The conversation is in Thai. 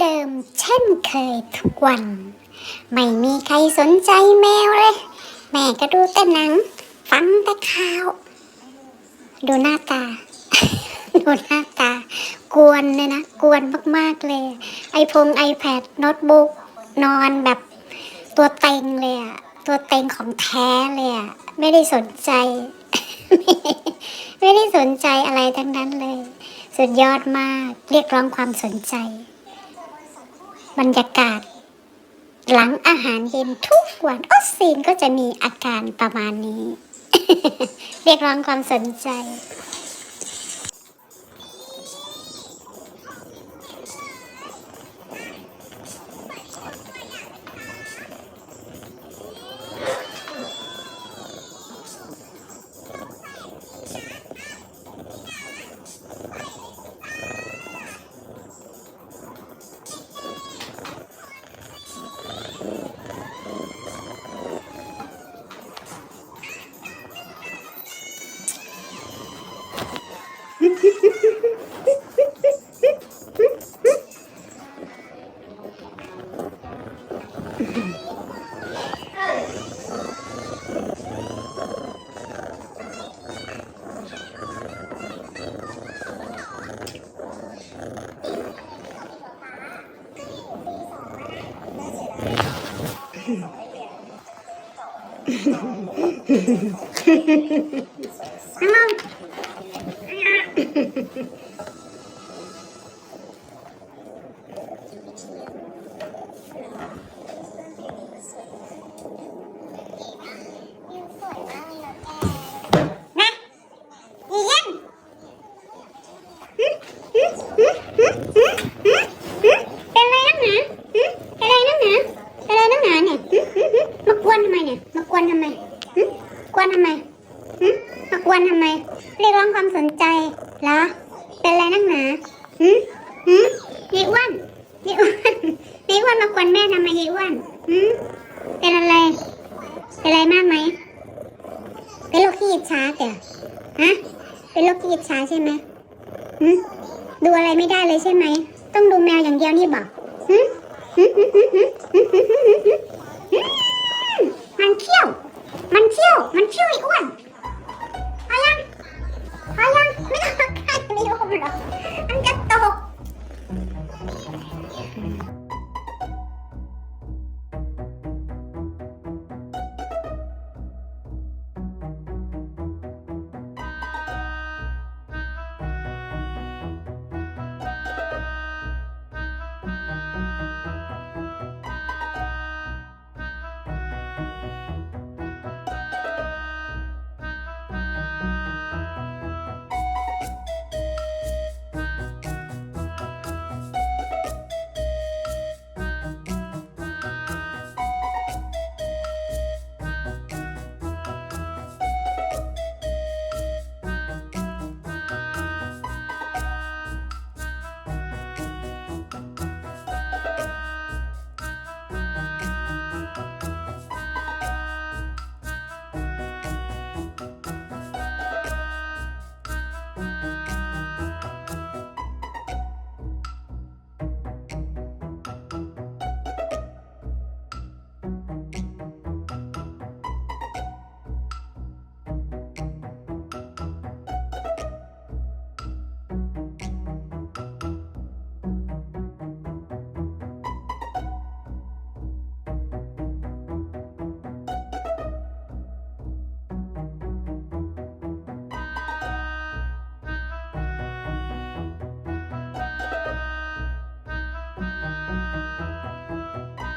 เดิม เช่นเคยทุกวัน ไม่มีใครสนใจแมวเลย แม่ก็ดูแต่หนัง ฟังแต่ข่าว ดูหน้าตา ดูหน้าตา กวนเลยนะ กวนมาก ๆ เลย ไอพงไอแพดโน้ตบุ๊กนอนแบบตัวเต็งเลยอะตัวเต็งของแท้เลยอะไม่ได้สนใจ ไม่ได้สนใจอะไรทั้งนั้นเลย สุดยอดมาก เรียกร้องความสนใจ บรรยากาศ หลังอาหารเย็นทุกวันออสซีนก็จะมีอาการประมาณนี้ เรียกร้องความสนใจ Hello. กวนทำไม เรียกร้องความสนใจเหรอ เป็นอะไรนักหนาหืมหืมยายอ้วนยายอ้วนยายอ้วนมากวนแม่ทำไมยายอ้วนหืมเป็นอะไร เป็นอะไรมากไหม เป็นโรคขี้อิจฉาเดี๋ยวฮะ เป็นโรคขี้อิจฉาใช่ไหมหืมดูอะไรไม่ได้เลยใช่ไหม ต้องดูแมวอย่างเดียวนี่บอกหืมหืมหืมหืมหืม